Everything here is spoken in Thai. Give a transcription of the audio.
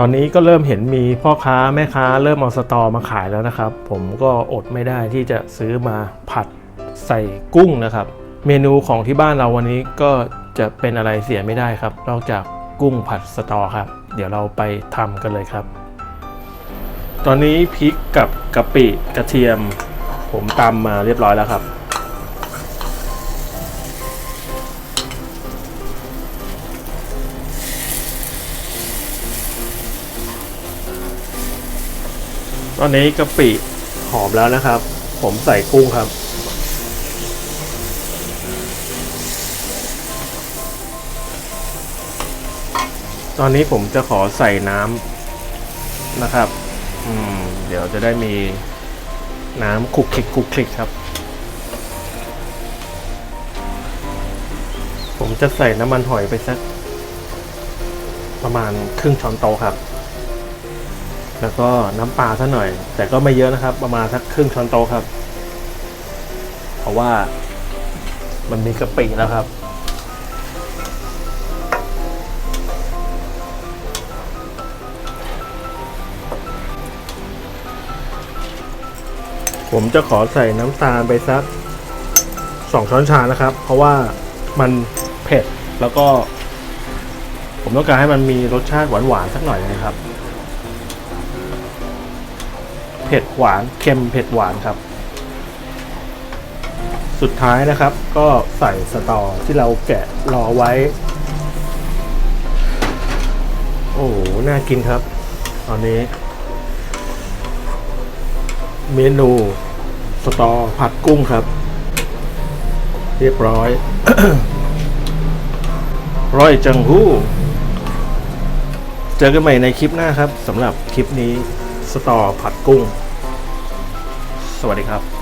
ตอนนี้ก็เริ่มเห็นมีพ่อค้าแม่ค้าเริ่มเอาสตอมาขายแล้วนะครับ ผมก็อดไม่ได้ที่จะซื้อมาผัดใส่กุ้งนะครับ เมนูของที่บ้านเราวันนี้ก็จะเป็นอะไรเสียไม่ได้ครับ นอกจากกุ้งผัดสตอครับ เดี๋ยวเราไปทำกันเลยครับ ตอนนี้พริกกับกะปิกระเทียม ผมตำมาเรียบร้อยแล้วครับ ตอนนี้กะปิหอมแล้วนะครับ ผมใส่กุ้งครับ ตอนนี้ผมจะขอใส่น้ำนะครับ อืม เดี๋ยวจะได้มีน้ำคลุกคลิกคลุกคลิกครับ ผมจะใส่น้ำมันหอยไปสักประมาณครึ่งช้อนโต๊ะครับ แล้วก็น้ำปลาซะหน่อย แต่ก็ไม่เยอะนะครับ ประมาณสักครึ่งช้อนโต๊ะครับ เพราะว่ามันมีกะปิแล้วครับผมจะขอใส่น้ำตาลไปสักสองช้อนชานะครับ เพราะว่ามันเผ็ดแล้วก็ ผมต้องการให้มันมีรสชาติหวานๆสักหน่อยนะครับ เผ็ดหวานเค็มเผ็ดหวานครับ สุดท้ายนะครับ ก็ใส่สตอที่เราแกะรอไว้ โอ้โหน่ากินครับ ตอนนี้ เมนูสตอผัดกุ้งครับ เรียบร้อยร้อยจังหู้ เจอกันใหม่ในคลิปหน้าครับสำหรับคลิปนี้ สตอผัดกุ้ง สวัสดีครับ